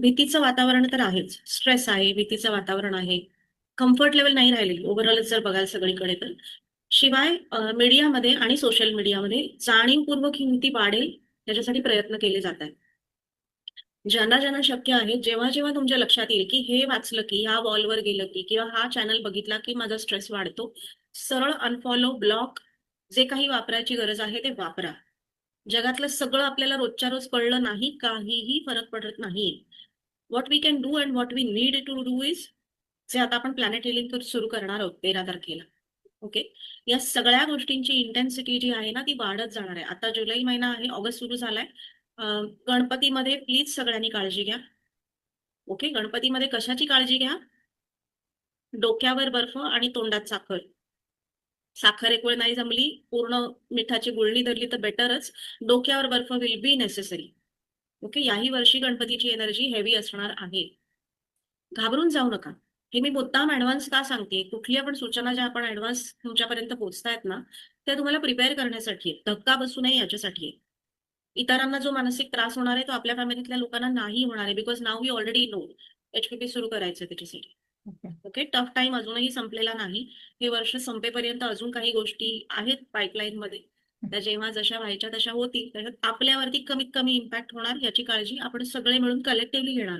भीतीचं वातावरण तर आहेच. स्ट्रेस आहे भीतीचं वातावरण आहे. कम्फर्ट लेवल नाही राहिलेली. ओव्हरऑलच जर बघाल सगळीकडे तर. शिवाय मीडियामध्ये आणि सोशल मीडियामध्ये जाणीवपूर्वक ही भीती वाढेल याच्यासाठी प्रयत्न केले जात आहेत. ज्यांना ज्यांना शक्य आहे जेव्हा जेव्हा तुमच्या लक्षात येईल की हे वाचलं की ह्या वॉलवर गेलं की किंवा हा चॅनल बघितला की माझा स्ट्रेस वाढतो सरळ अनफॉलो ब्लॉक जे काही वापरायची गरज आहे ते वापरा. जगातलं सगळं आपल्याला रोजच्या रोज कळलं नाही काहीही फरक पडत नाही. What we can do and what we need to do is जे आता आपण प्लॅनेट हिलिंग सुरू करणार आहोत तेरा तारखेला. ओके या सगळ्या गोष्टींची इंटेन्सिटी जी आहे ना ती वाढत जाणार आहे. आता जुलै महिना आहे ऑगस्ट सुरू झालाय. गणपतीमध्ये प्लीज सगळ्यांनी काळजी घ्या. ओके गणपतीमध्ये कशाची काळजी घ्या? डोक्यावर बर्फ आणि तोंडात साखर. साखर एक वेळ नाही जमली पूर्ण मिठाची गुळणी धरली तर बेटरच डोक्यावर बर्फ विल बी नेसेसरी ओके याही वर्षी गणपतीची एनर्जी हेवी असणार आहे. घाबरून जाऊ नका. हे मी मुद्दाम ऍडव्हान्स का सांगते? कुठली पण सूचना ज्या आपण ऍडव्हान्स तुमच्यापर्यंत पोहोचतायत ना त्या तुम्हाला प्रिपेअर करण्यासाठी धक्का बसू नये याच्यासाठी इतरांना जो मानसिक त्रास होणार आहे तो आपल्या फॅमिलीतल्या लोकांना नाही होणार आहे because now we already know HPP सुरू करायचं त्याच्यासाठी. ओके. टफ टाइम अजूनही संपलेला नाही. हे वर्ष संपेपर्यंत अजून काही गोष्टी आहेत पाईपलाईन मध्ये. त्या जेव्हा जशा व्हायच्या तशा होतील. त्याच्यात आपल्यावरती कमीत कमी इम्पॅक्ट होणार याची काळजी आपण सगळे मिळून कलेक्टिव्हली घेणार.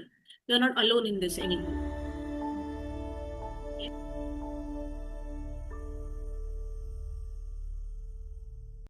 You are not alone in this any